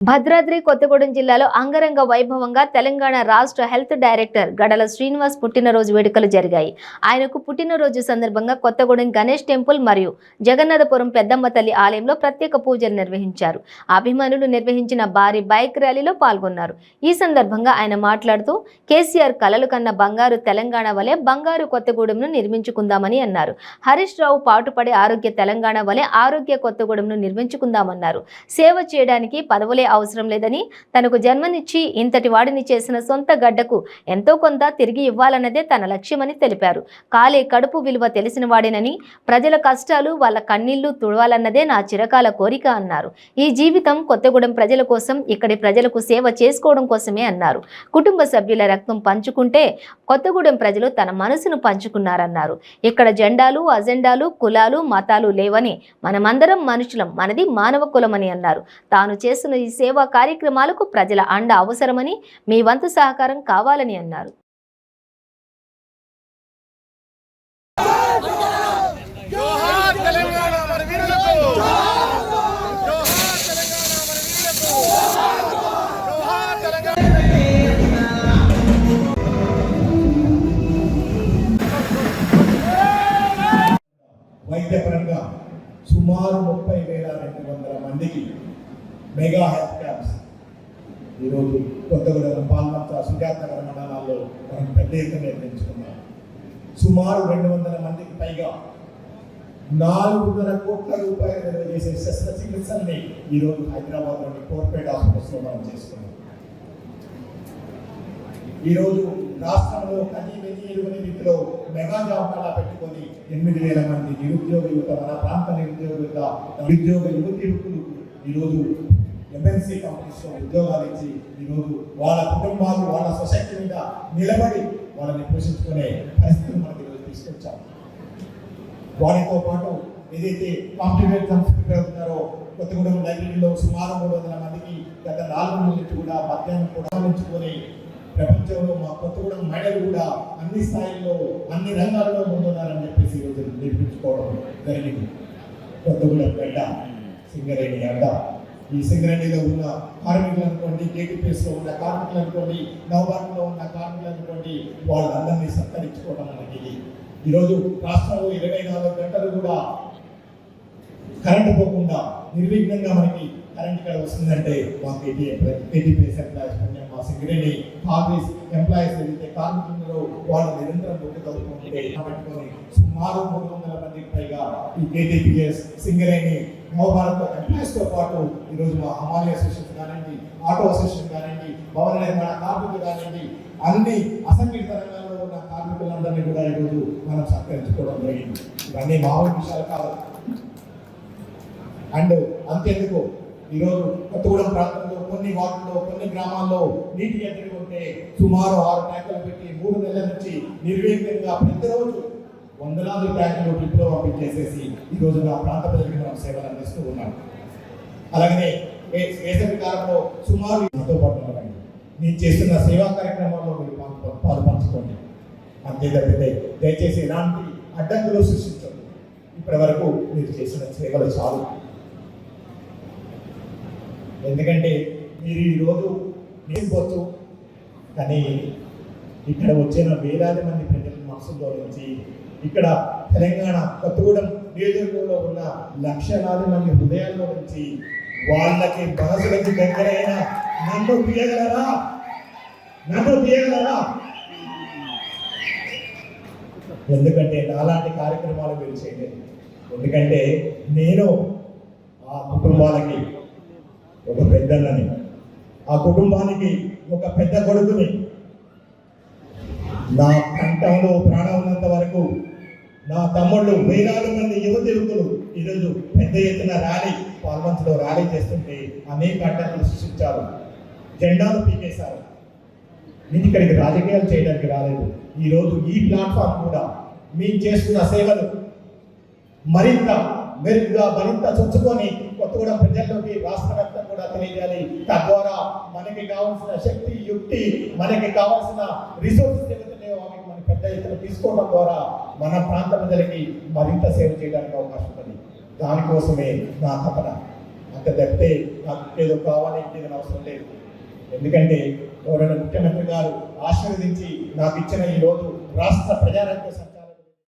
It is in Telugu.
భద్రాద్రి కొత్తగూడెం జిల్లాలో అంగరంగ వైభవంగా తెలంగాణ రాష్ట్ర హెల్త్ డైరెక్టర్ గడల శ్రీనివాస్ పుట్టినరోజు వేడుకలు జరిగాయి. ఆయనకు పుట్టినరోజు సందర్భంగా కొత్తగూడెం గణేష్ టెంపుల్ మరియు జగన్నాథపురం పెద్దమ్మ తల్లి ఆలయంలో ప్రత్యేక పూజలు నిర్వహించారు. అభిమానులు నిర్వహించిన భారీ బైక్ ర్యాలీలో పాల్గొన్నారు. ఈ సందర్భంగా ఆయన మాట్లాడుతూ కేసీఆర్ కలలు కన్న బంగారు తెలంగాణ వలె బంగారు కొత్తగూడెంను నిర్మించుకుందామని అన్నారు. హరీష్ రావు పాటుపడే ఆరోగ్య తెలంగాణ వలె ఆరోగ్య కొత్తగూడెంను నిర్మించుకుందామన్నారు. సేవ చేయడానికి పదవులే అవసరం లేదని తనకు జన్మనిచ్చి ఇంతటి వాడిని చేసిన సొంత గడ్డకు ఎంతో కొంత తిరిగి ఇవ్వాలన్నదే తన లక్ష్యమని తెలిపారు. కాలే కడుపు విలువ తెలిసిన వాడేనని ప్రజల కష్టాలు వాళ్ళ కన్నీళ్ళు తుడవాలన్నదే నా చిరకాల కోరిక అన్నారు. ఈ జీవితం కొత్తగూడెం ప్రజల కోసం ఇక్కడి ప్రజలకు సేవ చేసుకోవడం కోసమే అన్నారు. కుటుంబ సభ్యుల రక్తం పంచుకుంటే కొత్తగూడెం ప్రజలు తన మనసును పంచుకున్నారన్నారు. ఇక్కడ జెండాలు అజెండాలు కులాలు మతాలు లేవని మనమందరం మనుషులం మనది మానవ కులమని అన్నారు. తాను చేస్తున్న ఈ సేవా కార్యక్రమాలకు ప్రజల అండ అవసరమని మీ వంతు సహకారం కావాలని అన్నారు. వైద్యపరంగా సుమారు ముప్పై వేల రెండు వందల మందికి మెగా హెల్త్ క్యాంప్స్. ఈరోజు కొత్తగూడెం పాల్మంత సుజాతనగర మండలాల్లో మనం పెద్ద ఎత్తున నిర్వహించుకున్నాం. సుమారు రెండు వందల మందికి పైగా నాలుగున్నర కోట్ల రూపాయలు విలువ చేసే శస్త్రచికిత్సల్ని ఈరోజు హైదరాబాద్లోని కోర్పేట్ హాస్పిటల్స్లో మనం చేసుకున్నాం. ఈరోజు రాష్ట్రంలో కనీ వెని ఎరుగని రీతిలో మెగా జాబితాలా పెట్టుకొని ఎనిమిది వేల మంది నిరుద్యోగ యువత మన ప్రాంత నిరుద్యోగ యువత నిరుద్యోగ యువతి యువకులు ఈరోజు ఎంఎన్సీ కంపెనీస్లో ఉద్యోగాలు ఇచ్చి ఈరోజు వాళ్ళ కుటుంబాలు వాళ్ళ సొసైటీ మీద నిలబడి వాళ్ళని పోషించుకునే పరిస్థితులు మనకి ఈరోజు తీసుకొచ్చాం. వారితో పాటు ఏదైతే కాంప్లిమెంట్ ఎగ్జామ్స్ ఉన్నారో కొత్తగూడెం లైబ్రరీలో సుమారు మూడు వందల మందికి గత నాలుగు నెలల నుంచి కూడా మధ్యాహ్నం కూడా నుంచుకొని ప్రపంచంలో మా కొత్తగూడెం మహిళలు కూడా అన్ని స్థాయిల్లో అన్ని రంగాల్లో ముందున్నారని చెప్పేసి ఈరోజు నిర్మించుకోవడం జరిగింది. కొత్తగూడెం గడ్డ సింగరేణి అడ్డ ఈ సింగరేణిలో ఉన్న కార్మికులు అనుకోండి కేటీపీఎస్ ఉన్న కార్మికులు అనుకోండి నవభారత్లో ఉన్న కార్మికులు అనుకోండి వాళ్ళందరినీ సత్కరించుకోవడం అనేది. ఈరోజు రాష్ట్రంలో ఇరవై నాలుగు గంటలు కూడా కరెంటు పోకుండా నిర్విఘ్నంగా మనకి కరెంట్ ఇక్కడ వస్తుందంటే మా కేటీపీఎస్ ఎంప్లాయీస్ పుణ్యం మా సింగరేణి ఆఫీస్ ఎంప్లాయీస్ ఏదైతే కార్మికులు వాళ్ళు నిరంతరం బుక్ చదువుకుంటే కాబట్టి సుమారు మూడు వందల మందికి పైగా ఈ కేటీపీఎస్ సింగరేణి నవభారత్ ఎంప్లాయీస్తో పాటు ఈరోజు మా హమాలి అసోసియేషన్ కానివ్వండి ఆటో అసోసియేషన్ కానివ్వండి భవన నిర్మాణ కార్మికులు కానివ్వండి అన్ని అసంఘటిత రంగాల్లో ఉన్న కార్మికులందరినీ కూడా ఈరోజు మనం సత్కరించుకోవడం జరిగింది. ఇవన్నీ మామూలు విషయాలు కాదు. అండ్ అంతేందుకు ఈరోజు కొత్తగూడెం ప్రాంతంలో కొన్ని వార్డుల్లో కొన్ని గ్రామాల్లో నీటి ఎద్దడి ఉంటే సుమారు ఆరు ట్యాంకులు పెట్టి మూడు నెలల నుంచి నిర్విఘ్నంగా ప్రతిరోజు వందలాది ట్యాంకులు ట్రిప్లో పంపించేసేసి ఈరోజు నా ప్రాంత ప్రజలకు మనం సేవలు అందిస్తూ ఉన్నాం. అలాగనే వేసవి కాలంలో సుమారు నాతో పాటు ఉన్నారండి. నేను చేస్తున్న సేవా కార్యక్రమాల్లో మీరు పాలు పంచుకోండి. అంతే తప్పితే దయచేసి ఎలాంటి అడ్డంకులు సృష్టించండి ఇప్పటి వరకు మీరు చేసిన సేవలు చాలు. ఎందుకంటే మీరు ఈరోజు నేర్చుకోవచ్చు కానీ ఇక్కడ వచ్చిన వేలాది మంది ప్రజల మనసులో నుంచి ఇక్కడ తెలంగాణ కొత్తగూడెం నియోజకవర్గంలో ఉన్న లక్షలాది మంది హృదయాల్లో నుంచి వాళ్ళకి మనసులకి దగ్గరైన నన్ను తీయగలరా నన్ను తీయగలరా ఎందుకంటే నాలాంటి కార్యక్రమాలు మీరు చేయలేదు. ఎందుకంటే నేను ఆ కుటుంబాలకి ఒక పెద్దలని ఆ కుటుంబానికి ఒక పెద్ద కొడుకుని నా కంఠంలో ప్రాణం ఉన్నంత వరకు నా తమ్ముళ్ళు వేలాది మంది యువతి యువకులు ఈరోజు పెద్ద ఎత్తున ర్యాలీ పాల్మంచులో ర్యాలీ చేస్తుంటే అనేక అడ్డంకులు సృష్టించారు. జెండాలు పీకేశారు. నేను ఇక్కడికి రాజకీయాలు చేయడానికి రాలేదు. ఈరోజు ఈ ప్లాట్ఫామ్ కూడా మేము చేస్తున్న సేవలు మరింత మెరుగ్గా మరింత చొచ్చుకొని కూడా ప్రజల్లోకి రాష్ట్ర కూడా తెలియజేయాలి. తద్వారా మనకి కావాల్సిన శక్తి యుక్తి మనకి కావాల్సిన రిసోర్సెస్ ఏవైతే వాటికి మనం పెద్ద ఎత్తున తీసుకోవడం ద్వారా మన ప్రాంత ప్రజలకి మరింత సేవ చేయడానికి అవకాశం ఉంటుంది దానికోసమే నా తపన. అంత తప్పితే నాకు ఏదో కావాలి ఇంకేదో అవసరం లేదు. ఎందుకంటే గౌరవ ముఖ్యమంత్రి గారు ఆశీర్వదించి నాకు ఇచ్చిన ఈ రోజు రాష్ట్ర ప్రజారాజ్య సంస్థ